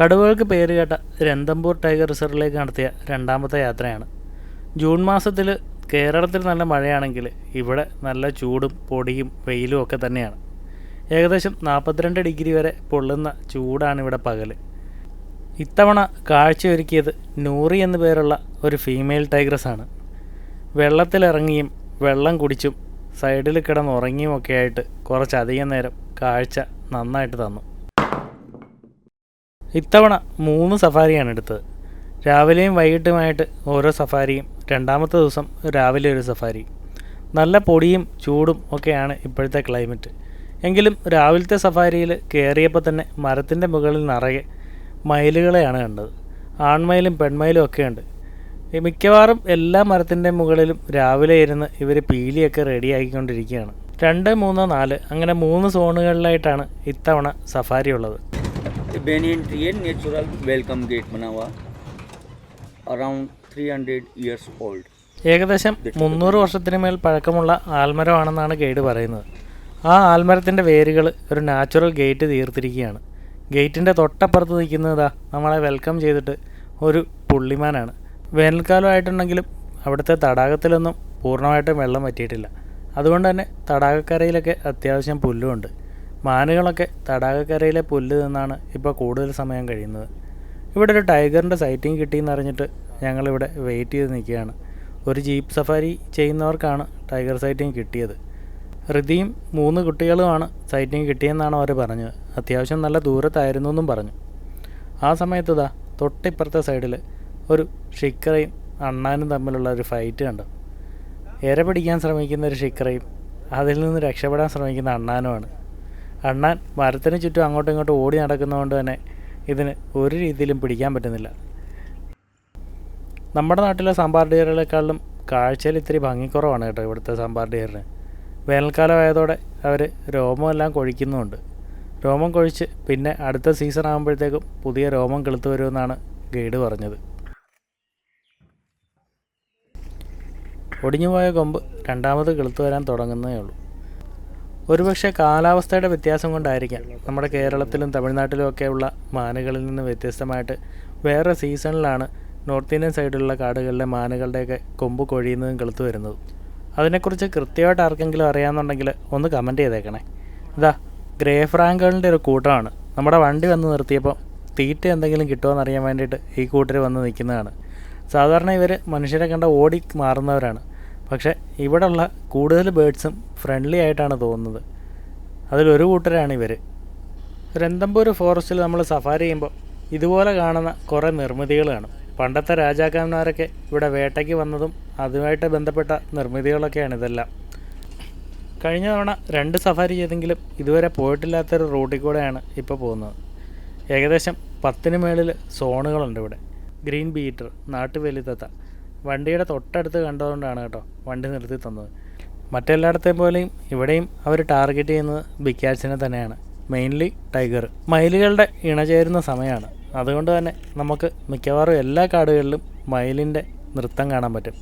കടുവകൾക്ക് പേരുകേട്ട രന്തമ്പൂർ ടൈഗർ റിസർവിലേക്ക് നടത്തിയ രണ്ടാമത്തെ യാത്രയാണ്. ജൂൺ മാസത്തിൽ കേരളത്തിൽ നല്ല മഴയാണെങ്കിൽ ഇവിടെ നല്ല ചൂടും പൊടിയും വെയിലും ഒക്കെ തന്നെയാണ്. ഏകദേശം നാൽപ്പത്തിരണ്ട് ഡിഗ്രി വരെ പൊള്ളുന്ന ചൂടാണ് ഇവിടെ പകൽ ഇത്തവണ കാഴ്ചയൊരുക്കിയത് നൂറി എന്നു പേരുള്ള ഒരു ഫീമെയിൽ ടൈഗ്രസ് ആണ്. വെള്ളത്തിലിറങ്ങിയും വെള്ളം കുടിച്ചും സൈഡിൽ കിടന്നുറങ്ങിയും ഒക്കെ ആയിട്ട് കുറച്ചധികം നേരം കാഴ്ച നന്നായിട്ട് തന്നു. ഇത്തവണ മൂന്ന് സഫാരിയാണ് എടുത്തത്. രാവിലെയും വൈകിട്ടുമായിട്ട് ഓരോ സഫാരിയും രണ്ടാമത്തെ ദിവസം രാവിലെ ഒരു സഫാരി. നല്ല പൊടിയും ചൂടും ഒക്കെയാണ് ഇപ്പോഴത്തെ ക്ലൈമറ്റ്. എങ്കിലും രാവിലത്തെ സഫാരിയിൽ കയറിയപ്പോൾ തന്നെ മരത്തിന്റെ മുകളിൽ നിറയെ മയിലുകളെയാണ് കണ്ടത്. ആൺമയിലും പെൺമയിലും ഒക്കെ ഉണ്ട്. മിക്കവാറും എല്ലാ മരത്തിന്റെ മുകളിലും രാവിലെ ഇരുന്ന് ഇവർ പീലിയൊക്കെ റെഡിയാക്കിക്കൊണ്ടിരിക്കുകയാണ് രണ്ട് മൂന്ന് നാല് അങ്ങനെ മൂന്ന് സോണുകളിലായിട്ടാണ് ഇത്തവണ സഫാരി ഉള്ളത് बेनियन ट्री है नेचुरल वेलकम गेट बना हुआ अराउंड 300 इयर्स ओल्ड ഏകദേശം മുന്നൂറ് വർഷത്തിന് മേൽ പഴക്കമുള്ള ആൽമരമാണെന്നാണ് ഗൈഡ് പറയുന്നത് ആ ആൽമരത്തിൻ്റെ വേരുകൾ ഒരു നാച്ചുറൽ ഗേറ്റ് തീർത്തിരിക്കുകയാണ് ഗേറ്റിൻ്റെ തൊട്ടപ്പുറത്ത് നിൽക്കുന്നതാ നമ്മളെ വെൽക്കം ചെയ്തിട്ട് ഒരു പുള്ളിമാനാണ് വേനൽക്കാലമായിട്ടുണ്ടെങ്കിലും അവിടുത്തെ തടാകത്തിലൊന്നും പൂർണ്ണമായിട്ടും വെള്ളം പറ്റിയിട്ടില്ല അതുകൊണ്ട് തന്നെ തടാകക്കരയിലൊക്കെ അത്യാവശ്യം പുല്ലുമുണ്ട് മാനുകളൊക്കെ തടാകക്കരയിലെ പുല്ല് നിന്നാണ് ഇപ്പോൾ കൂടുതൽ സമയം കഴിയുന്നത്. ഇവിടെ ഒരു ടൈഗറിന്റെ സൈറ്റിംഗ് കിട്ടിയെന്ന് അറിഞ്ഞിട്ട് ഞങ്ങളിവിടെ വെയിറ്റ് ചെയ്ത് നിൽക്കുകയാണ്. ഒരു ജീപ്പ് സഫാരി ചെയ്യുന്നവർക്കാണ് ടൈഗർ സൈറ്റിംഗ് കിട്ടിയത്. ഹൃതിയും മൂന്ന് കുട്ടികളുമാണ് സൈറ്റിംഗ് കിട്ടിയെന്നാണ് അവർ പറഞ്ഞത്. അത്യാവശ്യം നല്ല ദൂരത്തായിരുന്നു എന്നും പറഞ്ഞു. ആ സമയത്ത് ഇതാ തൊട്ടിപ്പുറത്തെ സൈഡിൽ ഒരു ഷിക്കറയും അണ്ണാനും തമ്മിലുള്ള ഒരു ഫൈറ്റ് കണ്ടു. ഇര പിടിക്കാൻ ശ്രമിക്കുന്ന ഒരു ഷിക്കറയും അതിൽ നിന്ന് രക്ഷപ്പെടാൻ ശ്രമിക്കുന്ന അണ്ണാനുമാണ്. അണ്ണാൻ മരത്തിന് ചുറ്റും അങ്ങോട്ടും ഇങ്ങോട്ടും ഓടി നടക്കുന്നതുകൊണ്ട് തന്നെ ഇതിന് ഒരു രീതിയിലും പിടിക്കാൻ പറ്റുന്നില്ല. നമ്മുടെ നാട്ടിലെ സാമ്പാർ ഡിയറുകളെക്കാളും കാഴ്ചയിൽ ഇത്തിരി ഭംഗിക്കുറവാണ് കേട്ടോ ഇവിടുത്തെ സാമ്പാർ ഡിയറിന്. വേനൽക്കാലം ആയതോടെ അവർ രോമമെല്ലാം കൊഴിക്കുന്നുമുണ്ട്. രോമം കൊഴിച്ച് പിന്നെ അടുത്ത സീസൺ ആകുമ്പോഴത്തേക്കും പുതിയ രോമം കെളുത്തു വരുമെന്നാണ് ഗൈഡ് പറഞ്ഞത്. ഒടിഞ്ഞുപോയ കൊമ്പ് രണ്ടാമത് കെളുത്തു വരാൻ തുടങ്ങുന്നേ ഉള്ളൂ ഒരുപക്ഷെ കാലാവസ്ഥയുടെ വ്യത്യാസം കൊണ്ടായിരിക്കാം. നമ്മുടെ കേരളത്തിലും തമിഴ്നാട്ടിലും ഉള്ള മാനുകളിൽ നിന്ന് വ്യത്യസ്തമായിട്ട് വേറെ സീസണിലാണ് നോർത്ത് ഇന്ത്യൻ സൈഡിലുള്ള കാടുകളിലെ മാനുകളുടെയൊക്കെ കൊമ്പ് കൊഴിയുന്നതും കെളുത്തു വരുന്നതും. അതിനെക്കുറിച്ച് കൃത്യമായിട്ട് ആർക്കെങ്കിലും അറിയാമെന്നുണ്ടെങ്കിൽ ഒന്ന് കമന്റ് ചെയ്തേക്കണേ. ഇതാ ഗ്രേ ഫ്രാങ്കുകളുടെ ഒരു കൂട്ടമാണ്. നമ്മുടെ വണ്ടി വന്ന് നിർത്തിയപ്പോൾ തീറ്റ എന്തെങ്കിലും കിട്ടുമോ എന്നറിയാൻ വേണ്ടിയിട്ട് ഈ കൂട്ടർ വന്ന് നിൽക്കുന്നതാണ്. സാധാരണ ഇവർ മനുഷ്യരെ കണ്ട ഓടി മാറുന്നവരാണ്. പക്ഷേ ഇവിടെയുള്ള കൂടുതൽ ബേഡ്സും ഫ്രണ്ട്ലി ആയിട്ടാണ് തോന്നുന്നത്. അതിലൊരു കൂട്ടരാണ് ഇവർ. രന്തമ്പൂർ ഫോറസ്റ്റിൽ നമ്മൾ സഫാരി ചെയ്യുമ്പോൾ ഇതുപോലെ കാണുന്ന കുറേ നിർമ്മിതികൾ കാണും പണ്ടത്തെ രാജാക്കന്മാരൊക്കെ ഇവിടെ വേട്ടയ്ക്ക് വന്നതും അതുമായിട്ട് ബന്ധപ്പെട്ട നിർമ്മിതികളൊക്കെയാണ് ഇതെല്ലാം. കഴിഞ്ഞ തവണ രണ്ട് സഫാരി ചെയ്തെങ്കിലും ഇതുവരെ പോയിട്ടില്ലാത്തൊരു റൂട്ടിൽ കൂടെയാണ് ഇപ്പോൾ പോകുന്നത്. ഏകദേശം പത്തിന് മേളിൽ സോണുകളുണ്ട് ഇവിടെ. ഗ്രീൻ ബീറ്റർ നാട്ടുവെലിത്തത്ത വണ്ടിയുടെ തൊട്ടടുത്ത് കണ്ടതുകൊണ്ടാണ് കേട്ടോ വണ്ടി നിർത്തി തന്നത്. മറ്റെല്ലായിടത്തെയും പോലെയും ഇവിടെയും അവർ ടാർഗറ്റ് ചെയ്യുന്നത് ബിഗ് തന്നെയാണ്. മെയിൻലി ടൈഗർ മയിലുകളുടെ ഇണചേരുന്ന സമയമാണ് അതുകൊണ്ട് തന്നെ നമുക്ക് മിക്കവാറും എല്ലാ കാടുകളിലും മയിലിന്റെ നൃത്തം കാണാൻ പറ്റും.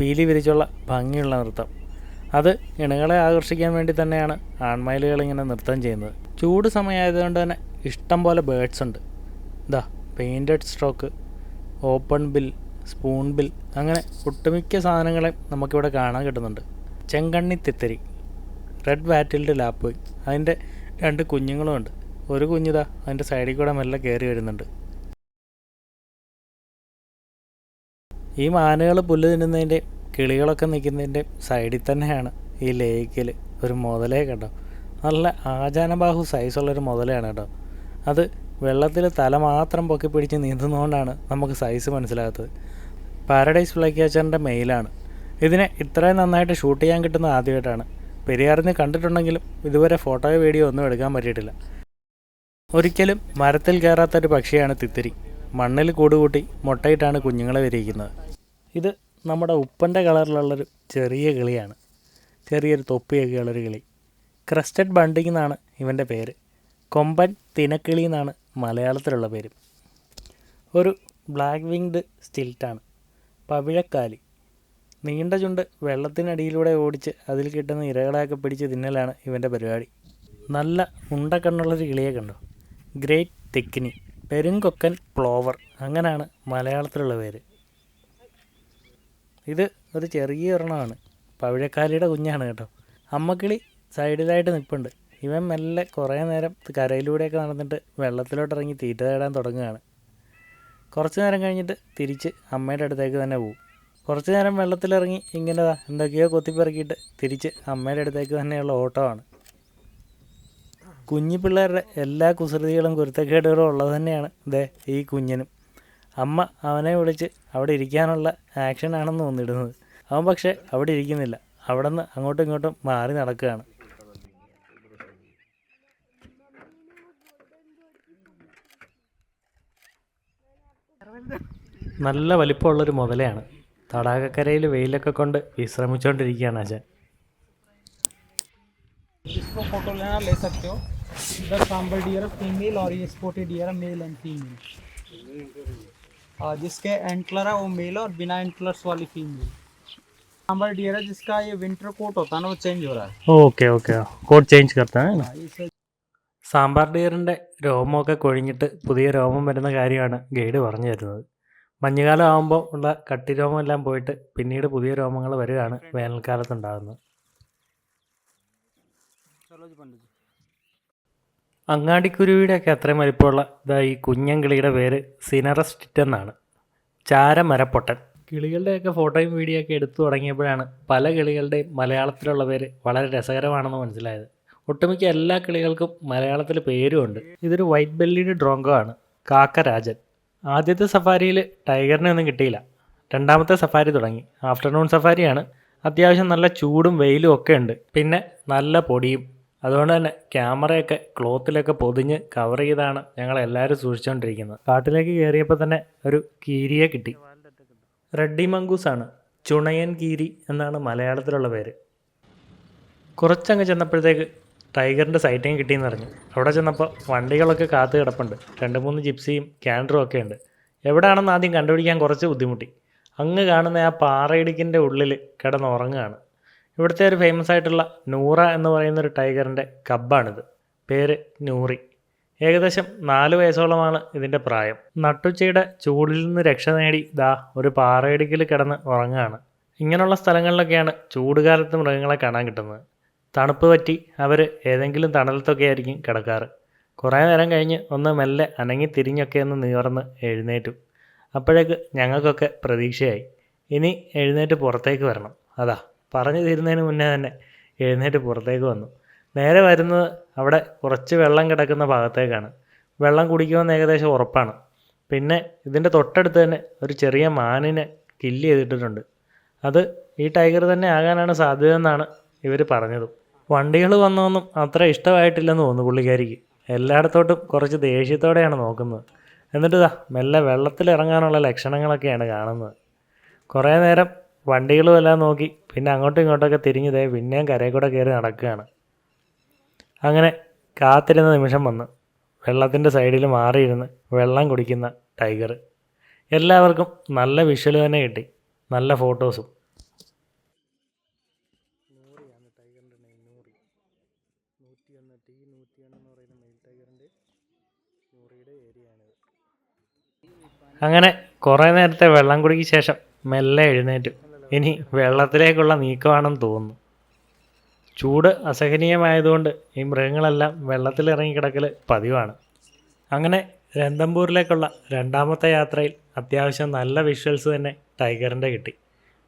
പീലി വിരിച്ചുള്ള ഭംഗിയുള്ള നൃത്തം. അത് ഇണകളെ ആകർഷിക്കാൻ വേണ്ടി തന്നെയാണ് ആൺമയിലുകൾ ഇങ്ങനെ നൃത്തം ചെയ്യുന്നത്. ചൂട് സമയമായതുകൊണ്ട് തന്നെ ഇഷ്ടം പോലെ ബേഡ്സ് ഉണ്ട്. ഇതാ painted stork open bill spoon bill അങ്ങനെ ഒട്ടുമിക്ക സാധനങ്ങളെ നമുക്കിവിടെ കാണാൻ കിട്ടുന്നുണ്ട്. ചെങ്കണ്ണി തിത്തരി റെഡ് വാറ്റിൽഡ് ലാപ്പോയ് അതിന്റെ രണ്ട് കുഞ്ഞുങ്ങളും ഉണ്ട്. ഒരു കുഞ്ഞിതാ അതിന്റെ സൈഡിൽ കൂടെ മെല്ലെ കയറി വരുന്നുണ്ട്. ഈ മാനുകൾ പുല്ല് തിന്നുന്നതിന്റെ കിളികളൊക്കെ നിൽക്കുന്നതിന്റെ സൈഡിൽ തന്നെയാണ് ഈ ലേക്കിൽ ഒരു മുതലേ കേട്ടോ നല്ല ആചാനബാഹു സൈസുള്ളൊരു മുതലയാണ് കേട്ടോ. അത് വെള്ളത്തിൽ തല മാത്രം പൊക്കി പിടിച്ച് നീന്തുന്നതുകൊണ്ടാണ് നമുക്ക് സൈസ് മനസ്സിലാകാത്തത്. പാരഡൈസ് ഫ്ലൈ ക്യാച്ചറിന്റെ മെയിലാണ്. ഇതിനെ ഇത്രയും നന്നായിട്ട് ഷൂട്ട് ചെയ്യാൻ കിട്ടുന്ന ആദ്യമായിട്ടാണ്. പെരിയാറിന് കണ്ടിട്ടുണ്ടെങ്കിലും ഇതുവരെ ഫോട്ടോയോ വീഡിയോ ഒന്നും എടുക്കാൻ പറ്റിയിട്ടില്ല. ഒരിക്കലും മരത്തിൽ കയറാത്തൊരു പക്ഷിയാണ് തിത്തിരി. മണ്ണിൽ കൂടുകൂട്ടി മുട്ടയിട്ടാണ് കുഞ്ഞുങ്ങളെ വിരിയിക്കുന്നത്. ഇത് നമ്മുടെ ഉപ്പന്റെ കളറിലുള്ളൊരു ചെറിയ കിളിയാണ്. ചെറിയൊരു തൊപ്പിയൊക്കെ ഉള്ളൊരു കിളി. ക്രസ്റ്റഡ് ബണ്ടിങ് എന്നാണ് ഇവന്റെ പേര്. കൊമ്പൻ തിനക്കിളി എന്നാണ് മലയാളത്തിലുള്ള പേര്. ഒരു ബ്ലാക്ക് വിങ്ഡ് സ്റ്റിൽറ്റാണ്. പവിഴക്കാലി. നീണ്ട ചുണ്ട് വെള്ളത്തിനടിയിലൂടെ ഓടിച്ച് അതിൽ കിട്ടുന്ന ഇരകളെയൊക്കെ പിടിച്ച് തിന്നലാണ് ഇവന്റെ പരിപാടി. നല്ല ഉണ്ടക്കണ്ണുള്ളൊരു കിളിയെ കണ്ടു. Great thick knee. പെരുങ്കൊക്കൻ പ്ലോവർ. അങ്ങനെയാണ് മലയാളത്തിലുള്ള പേര്. ഇത് ഒരു ചെറിയ ഒരെണ്ണമാണ്. പവിഴക്കാലിയുടെ കുഞ്ഞാണ് കേട്ടോ. അമ്മക്കിളി സൈഡിലായിട്ട് നിൽപ്പുണ്ട് ഇവൻ മെല്ലെ കുറേ നേരം കരയിലൂടെയൊക്കെ നടന്നിട്ട് വെള്ളത്തിലോട്ട് ഇറങ്ങി തീറ്റ തേടാൻ തുടങ്ങുകയാണ്. കുറച്ച് നേരം കഴിഞ്ഞിട്ട് തിരിച്ച് അമ്മയുടെ അടുത്തേക്ക് തന്നെ പോകും കുറച്ച് നേരം വെള്ളത്തിലിറങ്ങി ഇങ്ങനെ എന്തൊക്കെയോ കൊത്തിപ്പെറുക്കിയിട്ട് തിരിച്ച് അമ്മയുടെ അടുത്തേക്ക് തന്നെയുള്ള ഓട്ടമാണ്. കുഞ്ഞു പിള്ളേരുടെ എല്ലാ കുസൃതികളും കുരുത്തക്കേടുകളും ഉള്ളത് തന്നെയാണ് ദേ ഈ കുഞ്ഞിനും. അമ്മ അവനെ വിളിച്ച് അവിടെ ഇരിക്കാനുള്ള ആക്ഷനാണെന്ന് തോന്നിയിടുന്നത്. അവൻ പക്ഷേ അവിടെ ഇരിക്കുന്നില്ല. അവിടെ നിന്ന് അങ്ങോട്ടും ഇങ്ങോട്ടും മാറി നടക്കുകയാണ്. നല്ല വലിപ്പമുള്ളൊരു മുതലയാണ് തടാകക്കരയിൽ വെയിലൊക്കെ കൊണ്ട് വിശ്രമിച്ചുകൊണ്ടിരിക്കുകയാണ് അച്ഛൻ इसको फोटो लेना ले सकते हो इधर सांबर डियर फीमेल और ये spotted deer male and female और जिसके एंटलर है वो मेल और बिना एंटलर्स वाली फीमेल सांबर डियर है जिसका ये विंटर कोट होता है ना वो चेंज हो रहा है ഓക്കെ ഓക്കെ കോഡ് ചേഞ്ച് करता है ना हाँ, इसे സാമ്പാർ ഡിയറിന്റെ രോമമൊക്കെ കൊഴിഞ്ഞിട്ട് പുതിയ രോമം വരുന്ന കാര്യമാണ് ഗൈഡ് പറഞ്ഞു തരുന്നത്. മഞ്ഞുകാലം ആകുമ്പോൾ ഉള്ള കട്ടി രോമം എല്ലാം പോയിട്ട് പിന്നീട് പുതിയ രോമങ്ങൾ വരികയാണ് വേനൽക്കാലത്ത് ഉണ്ടാകുന്നത്. അങ്ങാടിക്കുരുവിയുടെ ഒക്കെ അത്രയും വലിപ്പമുള്ള ഇതാ ഈ കുഞ്ഞൻ കിളിയുടെ പേര് സിനറസ്റ്റിറ്റ് എന്നാണ്. ചാരമരപ്പൊട്ടൻ. കിളികളുടെയൊക്കെ ഫോട്ടോയും വീഡിയോ ഒക്കെ എടുത്തു തുടങ്ങിയപ്പോഴാണ് പല കിളികളുടെയും മലയാളത്തിലുള്ള പേര് വളരെ രസകരമാണെന്ന് മനസ്സിലായത്. ഒട്ടുമിക്ക എല്ലാ കിളികൾക്കും മലയാളത്തിൽ പേരുമുണ്ട്. ഇതൊരു വൈറ്റ് ബെല്ലിയുടെ ഡ്രോങ്കോ ആണ്. കാക്കരാജൻ ആദ്യത്തെ സഫാരിയിൽ ടൈഗറിനെ ഒന്നും കിട്ടിയില്ല. രണ്ടാമത്തെ സഫാരി തുടങ്ങി. ആഫ്റ്റർനൂൺ സഫാരിയാണ് അത്യാവശ്യം നല്ല ചൂടും വെയിലും ഒക്കെ ഉണ്ട്. പിന്നെ നല്ല പൊടിയും. അതുകൊണ്ട് തന്നെ ക്യാമറയൊക്കെ ക്ലോത്തിലൊക്കെ പൊതിഞ്ഞ് കവർ ചെയ്താണ് ഞങ്ങൾ എല്ലാവരും സൂക്ഷിച്ചുകൊണ്ടിരിക്കുന്നത്. കാട്ടിലേക്ക് കയറിയപ്പോൾ തന്നെ ഒരു കീരിയെ കിട്ടി. റെഡ്ഡി മങ്കൂസാണ് ചുണയൻ കീരി എന്നാണ് മലയാളത്തിലുള്ള പേര്. കുറച്ചങ്ങ് ചെന്നപ്പോഴത്തേക്ക് ടൈഗറിന്റെ സൈറ്റിങ് കിട്ടിയെന്ന് പറഞ്ഞു അവിടെ ചെന്നപ്പോൾ വണ്ടികളൊക്കെ കാത്തു കിടപ്പുണ്ട്. രണ്ട് മൂന്ന് ജിപ്സിയും ക്യാൻഡറും ഒക്കെ ഉണ്ട്. എവിടെയാണെന്ന് ആദ്യം കണ്ടുപിടിക്കാൻ കുറച്ച് ബുദ്ധിമുട്ടി. അങ്ങ് കാണുന്ന ആ പാറയിടുക്കിന്റെ ഉള്ളിൽ കിടന്നുറങ്ങുകയാണ് ഇവിടുത്തെ ഒരു ഫേമസ് ആയിട്ടുള്ള നൂറ എന്ന് പറയുന്ന ഒരു ടൈഗറിന്റെ കബ്ബാണിത്. പേര് നൂറി. ഏകദേശം നാല് വയസ്സോളമാണ് ഇതിന്റെ പ്രായം. നട്ടുച്ചയുടെ ചൂടിൽ നിന്ന് രക്ഷ നേടി ദാ ഒരു പാറയിടുക്കിൽ കിടന്ന് ഉറങ്ങുകയാണ്. ഇങ്ങനെയുള്ള സ്ഥലങ്ങളിലൊക്കെയാണ് ചൂടുകാലത്ത് മൃഗങ്ങളെ കാണാൻ കിട്ടുന്നത്. തണുപ്പ് പറ്റി അവർ ഏതെങ്കിലും തണലത്തൊക്കെ ആയിരിക്കും കിടക്കാറ്. കുറേ നേരം കഴിഞ്ഞ് ഒന്ന് മെല്ലെ അനങ്ങി തിരിഞ്ഞൊക്കെ ഒന്ന് നിവർന്ന് എഴുന്നേറ്റു. അപ്പോഴേക്ക് ഞങ്ങൾക്കൊക്കെ പ്രതീക്ഷയായി. ഇനി എഴുന്നേറ്റ് പുറത്തേക്ക് വരണം. അതാ പറഞ്ഞു തീരുന്നതിന് മുന്നേ തന്നെ എഴുന്നേറ്റ് പുറത്തേക്ക് വന്നു. നേരെ വരുന്നത് അവിടെ കുറച്ച് വെള്ളം കിടക്കുന്ന ഭാഗത്തേക്കാണ്. വെള്ളം കുടിക്കുമെന്ന് ഏകദേശം ഉറപ്പാണ്. പിന്നെ ഇതിന്റെ തൊട്ടടുത്ത് തന്നെ ഒരു ചെറിയ മാനിനെ കില്ല് ചെയ്തിട്ടിട്ടുണ്ട് അത് ഈ ടൈഗർ തന്നെ ആകാനാണ് സാധ്യത എന്നാണ് ഇവർ പറഞ്ഞത്. വണ്ടികൾ വന്നതൊന്നും അത്ര ഇഷ്ടമായിട്ടില്ലെന്ന് തോന്നുന്നു പുള്ളിക്കാരിക്ക്. എല്ലായിടത്തോട്ടും കുറച്ച് ദേഷ്യത്തോടെയാണ് നോക്കുന്നത്. എന്നിട്ട് ഇതാ മെല്ലെ വെള്ളത്തിലിറങ്ങാനുള്ള ലക്ഷണങ്ങളൊക്കെയാണ് കാണുന്നത്. കുറേ നേരം വണ്ടികളും എല്ലാം നോക്കി പിന്നെ അങ്ങോട്ടും ഇങ്ങോട്ടൊക്കെ തിരിഞ്ഞതേ പിന്നെയും കരയിൽ കൂടെ കയറി നടക്കുകയാണ്. അങ്ങനെ കാത്തിരുന്ന നിമിഷം വന്ന് വെള്ളത്തിന്റെ സൈഡിൽ മാറിയിരുന്ന് വെള്ളം കുടിക്കുന്ന ടൈഗർ. എല്ലാവർക്കും നല്ല വിഷ്വൽ തന്നെ കിട്ടി. നല്ല ഫോട്ടോസും. അങ്ങനെ കുറേ നേരത്തെ വെള്ളം കുടിക്ക് ശേഷം മെല്ലെ എഴുന്നേറ്റു. ഇനി വെള്ളത്തിലേക്കുള്ള നീക്കമാണെന്ന് തോന്നുന്നു. ചൂട് അസഹനീയമായതുകൊണ്ട് ഈ മൃഗങ്ങളെല്ലാം വെള്ളത്തിലിറങ്ങി കിടക്കൽ പതിവാണ്. അങ്ങനെ രന്തംപൂരിലേക്കുള്ള രണ്ടാമത്തെ യാത്രയിൽ അത്യാവശ്യം നല്ല വിഷ്വൽസ് തന്നെ ടൈഗറിന്റെ കിട്ടി.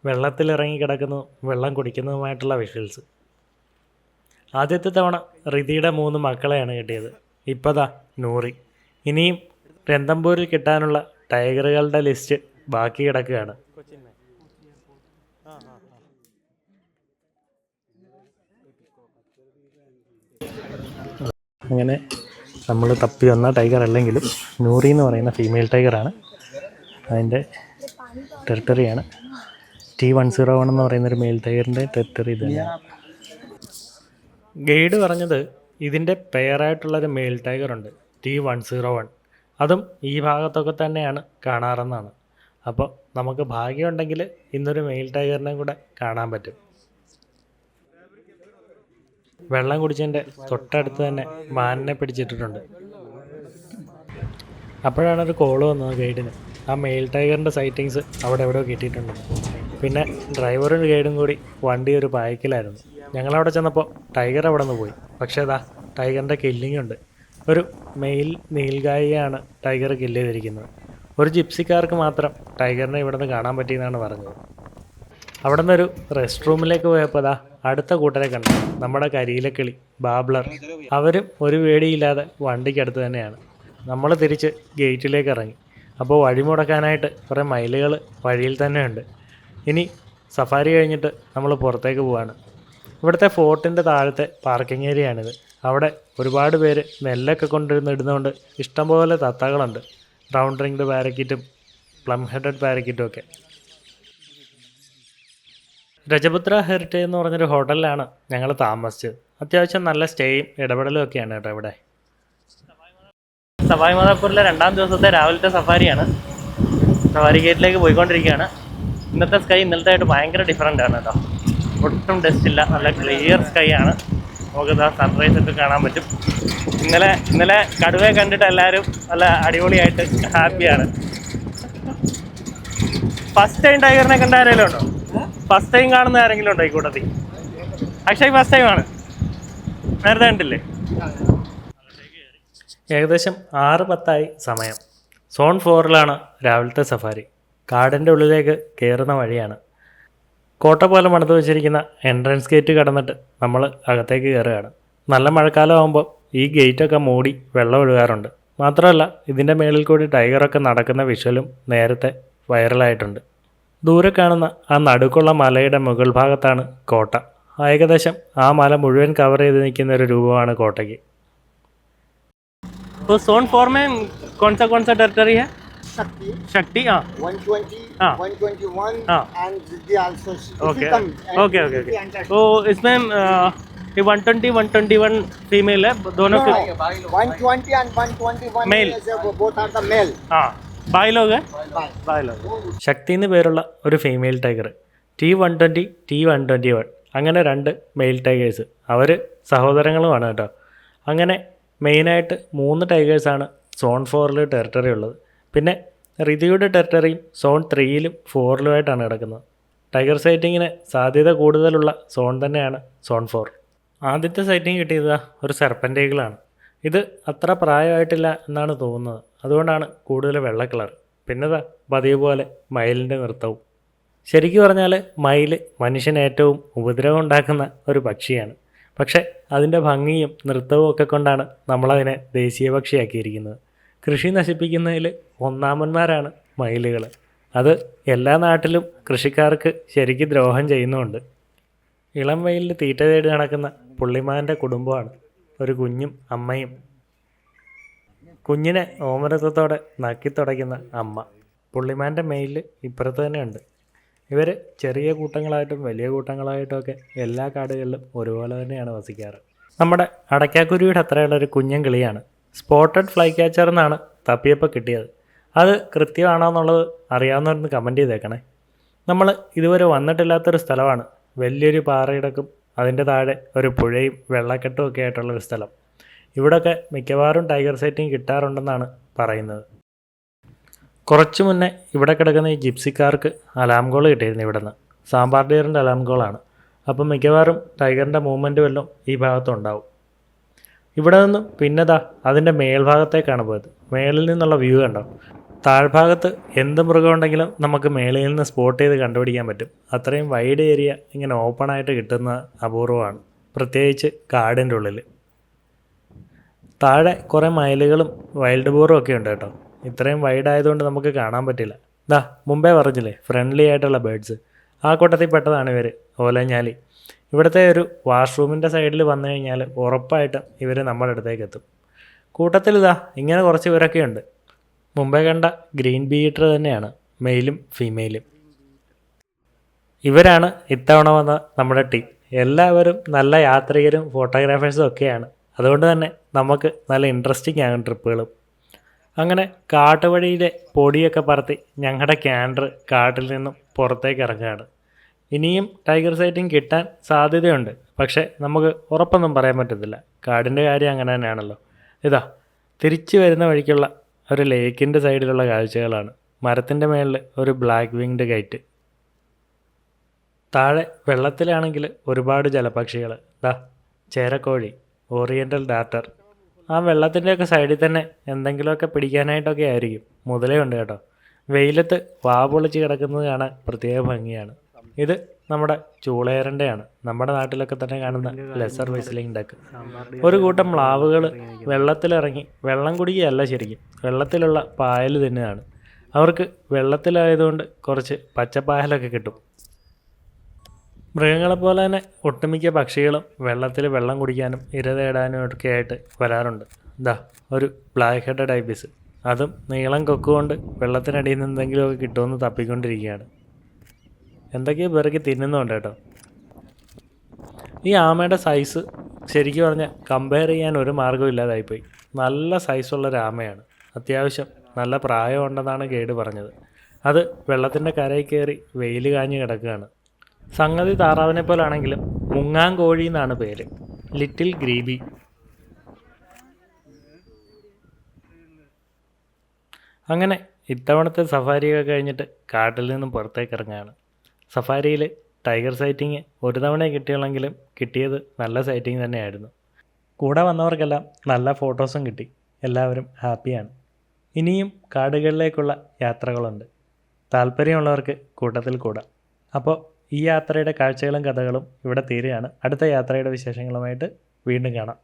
വെള്ളത്തിലിറങ്ങി കിടക്കുന്നതും വെള്ളം കുടിക്കുന്നതുമായിട്ടുള്ള വിഷ്വൽസ് ആദ്യത്തെ തവണ റിതിയുടെ മൂന്ന് മക്കളെയാണ് കിട്ടിയത്. ഇപ്പതാ നൂറി. ഇനിയും രന്തംപൂരിൽ കിട്ടാനുള്ള ടൈഗറുകളുടെ ലിസ്റ്റ് ബാക്കി കിടക്കുകയാണ്. അങ്ങനെ നമ്മൾ തപ്പി വന്ന ടൈഗർ അല്ലെങ്കിലും നൂറി എന്ന് പറയുന്ന ഫീമെയിൽ ടൈഗറാണ് അതിന്റെ ടെറിട്ടറിയാണ് ടി വൺ സീറോ വൺ എന്ന് പറയുന്ന ഒരു മെയിൽ ടൈഗറിന്റെ ടെറിട്ടറി ഇത് തന്നെയാണ്. ഗൈഡ് പറഞ്ഞത് ഇതിന്റെ പെയറായിട്ടുള്ളൊരു മെയിൽ ടൈഗർ ഉണ്ട് ടി വൺ സീറോ വൺ അതും ഈ ഭാഗത്തൊക്കെ തന്നെയാണ് കാണാറെന്നാണ്. അപ്പോൾ നമുക്ക് ഭാഗ്യമുണ്ടെങ്കിൽ ഇന്നൊരു മെയിൽ ടൈഗറിനെ കൂടെ കാണാൻ പറ്റും. വെള്ളം കുടിച്ചതിന്റെ തൊട്ടടുത്ത് തന്നെ മാനിനെ പിടിച്ചിട്ടിട്ടുണ്ട്. അപ്പോഴാണ് ഒരു കോൾ വന്നത് ഗൈഡിന്. ആ മെയിൽ ടൈഗറിന്റെ സൈറ്റിങ്സ് അവിടെ എവിടെയോ കിട്ടിയിട്ടുണ്ട്. പിന്നെ ഡ്രൈവറും ഗൈഡും കൂടി വണ്ടി ഒരു പായക്കിലായിരുന്നു. ഞങ്ങളവിടെ ചെന്നപ്പോൾ ടൈഗർ അവിടെ നിന്ന് പോയി. പക്ഷേ അതാ ടൈഗറിന്റെ കില്ലിംഗ് ഉണ്ട്. ഒരു മെയിൽ നീൽഗായിയാണ് ടൈഗർ കില്ല് ചെയ്തിരിക്കുന്നത്. ഒരു ജിപ്സിക്കാർക്ക് മാത്രം ടൈഗറിനെ ഇവിടെ നിന്ന് കാണാൻ പറ്റിയെന്നാണ് പറഞ്ഞത്. അവിടെ നിന്നൊരു റെസ്റ്റ് റൂമിലേക്ക് പോയപ്പോൾ അതാ അടുത്ത കൂട്ടരെ കണ്ടു. നമ്മുടെ കരിയിലക്കിളി ബാബ്ലർ. അവരും ഒരു പേടിയില്ലാതെ വണ്ടിക്കടുത്ത് തന്നെയാണ്. നമ്മൾ തിരിച്ച് ഗേറ്റിലേക്ക് ഇറങ്ങി. അപ്പോൾ വഴി മുടക്കാനായിട്ട് കുറേ മൈലുകൾ വഴിയിൽ തന്നെയുണ്ട്. ഇനി സഫാരി കഴിഞ്ഞിട്ട് നമ്മൾ പുറത്തേക്ക് പോവാണ്. ഇവിടുത്തെ ഫോർട്ടിന്റെ താഴത്തെ പാർക്കിംഗ് ഏരിയയാണിത്. അവിടെ ഒരുപാട് പേര് നെല്ലൊക്കെ കൊണ്ടിരുന്ന് ഇടുന്നതുകൊണ്ട് ഇഷ്ടംപോലെ തത്തകളുണ്ട്. റൗണ്ട് റിങ്ഡ് പാരക്കിറ്റും പ്ലം ഹെഡഡ് പാരക്കിറ്റും ഒക്കെ. രജപുത്ര ഹെറിറ്റേജ് എന്ന് പറഞ്ഞൊരു ഹോട്ടലിലാണ് ഞങ്ങൾ താമസിച്ചത്. അത്യാവശ്യം നല്ല സ്റ്റേയും ഇടപെടലും ഒക്കെയാണ് കേട്ടോ ഇവിടെ. സവായ് മാതാപൂരിലെ രണ്ടാം ദിവസത്തെ രാവിലത്തെ സഫാരിയാണ്. സഫാരി ഗേറ്റിലേക്ക് പോയിക്കൊണ്ടിരിക്കുകയാണ്. ഇന്നത്തെ സ്കൈ ഇന്നലത്തെ ആയിട്ട് ഭയങ്കര ഡിഫറെന്റ് ആണ് കേട്ടോ. ഒട്ടും ഡസ്റ്റ് ഇല്ല. നല്ല ക്ലിയർ സ്കൈ ആണ്. നമുക്ക് ഇതാ സൺറൈസ് ഒക്കെ കാണാൻ പറ്റും. ഇന്നലെ ഇന്നലെ കടുവയെ കണ്ടിട്ട് എല്ലാവരും നല്ല അടിപൊളിയായിട്ട് ഹാപ്പിയാണ്. ഫസ്റ്റ് ടൈം ടൈഗറിനെ കണ്ട ആരെങ്കിലും ഉണ്ടോ? ഫസ്റ്റ് ടൈം കാണുന്ന ആരെങ്കിലും ഉണ്ടോ ഈ കൂട്ടത്തിൽ? അക്ഷയ് ഫസ്റ്റ് ടൈം ആണ്. നേരത്തെ കണ്ടില്ലേ? ഏകദേശം ആറ് പത്തായി സമയം. സോൺ ഫോറിലാണ് രാവിലത്തെ സഫാരി കാടിന്റെ ഉള്ളിലേക്ക് കയറുന്ന വഴിയാണ്. കോട്ടപ്പാലം അടുത്ത് വെച്ചിരിക്കുന്ന എൻട്രൻസ് ഗേറ്റ് കടന്നിട്ട് നമ്മൾ അകത്തേക്ക് കയറുകയാണ് നല്ല മഴക്കാലമാകുമ്പോൾ ഈ ഗേറ്റൊക്കെ മൂടി വെള്ളം ഒഴുകാറുണ്ട്. മാത്രമല്ല ഇതിന്റെ മേളിൽ കൂടി ടൈഗറൊക്കെ നടക്കുന്ന വിഷലും നേരത്തെ വൈറലായിട്ടുണ്ട് ദൂരെ കാണുന്ന ആ നടുക്കുള്ള മലയുടെ മുകൾ ഭാഗത്താണ് കോട്ട. ഏകദേശം ആ മല മുഴുവൻ കവർ ചെയ്ത് നിൽക്കുന്ന ഒരു രൂപമാണ് കോട്ടയ്ക്ക്. സോൺ ഫോർമേ കോൺസ കോൺസ ടെറിട്ടറി ഹേ कौन सा टेरिटरी है Shakti, शक्ति हाँ 120, Ah. 121, Ah. and they also. if you okay come and okay you okay will be okay under- तो इसमें अ, ये one twenty one twenty one female है दोनों No, के 120 and 121 Male. is, uh, both are the male. ആ bye log Bye. Bye log ശക്തി എന്ന് പേരുള്ള ഒരു female tiger T one twenty T one twenty one അങ്ങനെ രണ്ട് മെയിൽ ടൈഗേഴ്സ് അവർ സഹോദരങ്ങളുമാണ് കേട്ടോ അങ്ങനെ മെയിനായിട്ട് മൂന്ന് ടൈഗേഴ്സാണ് സോൺ ഫോറിൽ ടെറിട്ടറി ഉള്ളത് പിന്നെ റിതിയുടെ ടെറിട്ടറിയും സോൺ ത്രീയിലും ഫോറിലുമായിട്ടാണ് കിടക്കുന്നത്. ടൈഗർ സൈറ്റിങ്ങിന് സാധ്യത കൂടുതലുള്ള സോൺ തന്നെയാണ് സോൺ ഫോർ ആദ്യത്തെ സൈറ്റിംഗ് കിട്ടിയത് ഒരു സെർപ്പന്റേകളാണ് ഇത് അത്ര പ്രായമായിട്ടില്ല എന്നാണ് തോന്നുന്നത്. അതുകൊണ്ടാണ് കൂടുതൽ വെള്ള കളർ പിന്നെ ദാ പതിവ് പോലെ മയിലിന്റെ നൃത്തവും. ശരിക്കും പറഞ്ഞാൽ മയിൽ മനുഷ്യന് ഏറ്റവും ഉപദ്രവം ഉണ്ടാക്കുന്ന ഒരു പക്ഷിയാണ്. പക്ഷേ അതിന്റെ ഭംഗിയും നൃത്തവും ഒക്കെ കൊണ്ടാണ് നമ്മളതിനെ ദേശീയ പക്ഷിയാക്കിയിരിക്കുന്നത് കൃഷി നശിപ്പിക്കുന്നതിൽ ഒന്നാമന്മാരാണ് മയിലുകൾ. അത് എല്ലാ നാട്ടിലും കൃഷിക്കാർക്ക് ശരിക്കും ദ്രോഹം ചെയ്യുന്നുമുണ്ട് ഇളം വെയിലിൽ തീറ്റ തേടി നടക്കുന്ന പുള്ളിമാന്റെ കുടുംബമാണ് ഒരു കുഞ്ഞും അമ്മയും. കുഞ്ഞിനെ ഓമരത്വത്തോടെ നക്കിത്തുടയ്ക്കുന്ന അമ്മ. പുള്ളിമാന്റെ മെയിൽ ഇപ്പുറത്ത് തന്നെയുണ്ട്. ഇവർ ചെറിയ കൂട്ടങ്ങളായിട്ടും വലിയ കൂട്ടങ്ങളായിട്ടുമൊക്കെ എല്ലാ കാടുകളിലും ഒരുപോലെ തന്നെയാണ് വസിക്കാറ്. നമ്മുടെ അടയ്ക്കാക്കുരുവിയുടെ അത്രയുള്ള ഒരു കുഞ്ഞൻ കിളിയാണ് സ്പോട്ടഡ് ഫ്ലൈ ക്യാച്ചർ എന്നാണ് തപ്പിയപ്പോൾ കിട്ടിയത്. അത് കൃത്യമാണോ എന്നുള്ളത് അറിയാവുന്നവരൊന്ന് കമന്റ് ചെയ്തേക്കണേ. നമ്മൾ ഇതുവരെ വന്നിട്ടില്ലാത്തൊരു സ്ഥലമാണ്. വലിയൊരു പാറയിടക്കും അതിന്റെ താഴെ ഒരു പുഴയും വെള്ളക്കെട്ടും ഒക്കെ ആയിട്ടുള്ളൊരു സ്ഥലം. ഇവിടെയൊക്കെ മിക്കവാറും ടൈഗർ സൈറ്റിംഗ് കിട്ടാറുണ്ടെന്നാണ് പറയുന്നത്. കുറച്ച് മുന്നേ ഇവിടെ കിടക്കുന്ന ഈ ജിപ്സിക്കാർക്ക് അലാം കോൾ കിട്ടിയിരുന്നു ഇവിടെ നിന്ന് സാമ്പാർ ഡിയറിന്റെ അലാം കോളാണ് അപ്പം മിക്കവാറും ടൈഗറിന്റെ മൂവ്മെന്റ് വല്ലതും ഈ ഭാഗത്തുണ്ടാവും. ഇവിടെ നിന്ന് പിന്നെതാ അതിന്റെ മേൽഭാഗത്തേക്കാണ് പോയത്. മേളിൽ നിന്നുള്ള വ്യൂ കണ്ടോ? താഴ്ഭാഗത്ത് എന്ത് മൃഗം ഉണ്ടെങ്കിലും നമുക്ക് മേളിൽ നിന്ന് സ്പോട്ട് ചെയ്ത് കണ്ടുപിടിക്കാൻ പറ്റും. അത്രയും വൈഡ് ഏരിയ ഇങ്ങനെ ഓപ്പൺ ആയിട്ട് കിട്ടുന്ന അപൂർവമാണ്. പ്രത്യേകിച്ച് കാടിന്റെ ഉള്ളിൽ താഴെ കുറേ മയിലുകളും വൈൽഡ് ബോറും ഒക്കെ ഉണ്ട് കേട്ടോ. ഇത്രയും വൈഡ് ആയതുകൊണ്ട് നമുക്ക് കാണാൻ പറ്റില്ല. ദാ മുമ്പേ പറഞ്ഞില്ലേ ഫ്രണ്ട്ലി ആയിട്ടുള്ള ബേഡ്സ് ആ കൂട്ടത്തിൽ പെട്ടതാണ് ഇവർ ഓലഞ്ഞാലി. ഇവിടുത്തെ ഒരു വാഷ്റൂമിന്റെ സൈഡിൽ വന്നു കഴിഞ്ഞാൽ ഉറപ്പായിട്ടും ഇവർ നമ്മുടെ അടുത്തേക്ക് എത്തും. കൂട്ടത്തിൽ ഇതാ ഇങ്ങനെ കുറച്ച് പേരൊക്കെ ഉണ്ട്. മുമ്പേ കണ്ട ഗ്രീൻ ബീറ്റർ തന്നെയാണ് മെയിലും ഫീമെയിലും. ഇവരാണ് ഇത്തവണ വന്ന നമ്മുടെ ടീം. എല്ലാവരും നല്ല യാത്രികരും ഫോട്ടോഗ്രാഫേഴ്സും ഒക്കെയാണ്. അതുകൊണ്ട് തന്നെ നമുക്ക് നല്ല ഇൻട്രസ്റ്റിംഗ് ആകും ട്രിപ്പുകളും. അങ്ങനെ കാട്ടുവഴിയിലെ പൊടിയൊക്കെ പറത്തി ഞങ്ങളുടെ ക്യാൻഡർ കാട്ടിൽ നിന്നും പുറത്തേക്ക് ഇറങ്ങുകയാണ്. ഇനിയും ടൈഗർ സൈറ്റിംഗ് കിട്ടാൻ സാധ്യതയുണ്ട്. പക്ഷേ നമുക്ക് ഉറപ്പൊന്നും പറയാൻ പറ്റത്തില്ല. കാടിന്റെ കാര്യം അങ്ങനെ തന്നെയാണല്ലോ. ഇതാ തിരിച്ചു വരുന്ന വഴിക്കുള്ള ഒരു ലേക്കിന്റെ സൈഡിലുള്ള കാഴ്ചകളാണ്. മരത്തിന്റെ മേളിൽ ഒരു ബ്ലാക്ക് വിങ്ഡ് കൈറ്റ് താഴെ വെള്ളത്തിലാണെങ്കിൽ ഒരുപാട് ജലപക്ഷികൾ. ദാ ചേരക്കോഴി ഓറിയന്റൽ ഡാറ്റർ ആ വെള്ളത്തിന്റെയൊക്കെ സൈഡിൽ തന്നെ എന്തെങ്കിലുമൊക്കെ പിടിക്കാനായിട്ടൊക്കെ ആയിരിക്കും. മുതലേ ഉണ്ട് കേട്ടോ. വെയിലത്ത് വാ പൊളിച്ച് കിടക്കുന്നത് കാണാൻ പ്രത്യേക ഭംഗിയാണ്. ഇത് നമ്മുടെ ചൂളയറിന്റെയാണ് നമ്മുടെ നാട്ടിലൊക്കെ തന്നെ കാണുന്ന ലെസർ വൈസലിങ് ഡക്ക് ഒരു കൂട്ടം മ്ലാവുകൾ വെള്ളത്തിലിറങ്ങി വെള്ളം കുടിക്കുകയല്ല ശരിക്കും. വെള്ളത്തിലുള്ള പായൽ തന്നെയാണ് അവർക്ക് വെള്ളത്തിലായതുകൊണ്ട് കുറച്ച് പച്ചപ്പായലൊക്കെ കിട്ടും. മൃഗങ്ങളെപ്പോലെ തന്നെ ഒട്ടുമിക്ക പക്ഷികളും വെള്ളത്തിൽ വെള്ളം കുടിക്കാനും ഇര തേടാനും ഒക്കെ ആയിട്ട് വരാറുണ്ട്. ഇതാ ഒരു ബ്ലാക്ക് ഹെഡ് ഡൈബിസ് അതും നീളം കൊക്കുകൊണ്ട് വെള്ളത്തിനടിയിൽ നിന്ന് എന്തെങ്കിലുമൊക്കെ കിട്ടുമെന്ന് തപ്പിക്കൊണ്ടിരിക്കുകയാണ്. എന്തൊക്കെയോ പേർക്ക് തിന്നുന്നുണ്ട് കേട്ടോ. ഈ ആമയുടെ സൈസ് ശരിക്കും പറഞ്ഞാൽ കമ്പയർ ചെയ്യാൻ ഒരു മാർഗവും ഇല്ലാതായിപ്പോയി. നല്ല സൈസുള്ള ഒരു ആമയാണ്. അത്യാവശ്യം നല്ല പ്രായമുണ്ടെന്നാണ് ഗൈഡ് പറഞ്ഞത്. അത് വെള്ളത്തിന്റെ കരയിൽ കയറി വെയിൽ കാഞ്ഞ് കിടക്കുകയാണ്. സംഗതി താറാവിനെ പോലാണെങ്കിലും മുങ്ങാൻ കോഴി എന്നാണ് പേര്. ലിറ്റിൽ ഗ്രീബി അങ്ങനെ ഇത്തവണത്തെ സഫാരിയൊക്കെ കഴിഞ്ഞിട്ട് കാട്ടിൽ നിന്നും പുറത്തേക്ക് ഇറങ്ങുകയാണ്. സഫാരിയിൽ ടൈഗർ സൈറ്റിങ് ഒരു തവണ കിട്ടിയുള്ളെങ്കിലും കിട്ടിയത് നല്ല സൈറ്റിങ് തന്നെയായിരുന്നു. കൂടെ വന്നവർക്കെല്ലാം നല്ല ഫോട്ടോസും കിട്ടി. എല്ലാവരും ഹാപ്പിയാണ്. ഇനിയും കാടുകളിലേക്കുള്ള യാത്രകളുണ്ട്. താല്പര്യമുള്ളവർക്ക് കൂട്ടത്തിൽ കൂടാം. അപ്പോൾ ഈ യാത്രയുടെ കാഴ്ചകളും കഥകളും ഇവിടെ തീരുകയാണ്. അടുത്ത യാത്രയുടെ വിശേഷങ്ങളുമായിട്ട് വീണ്ടും കാണാം.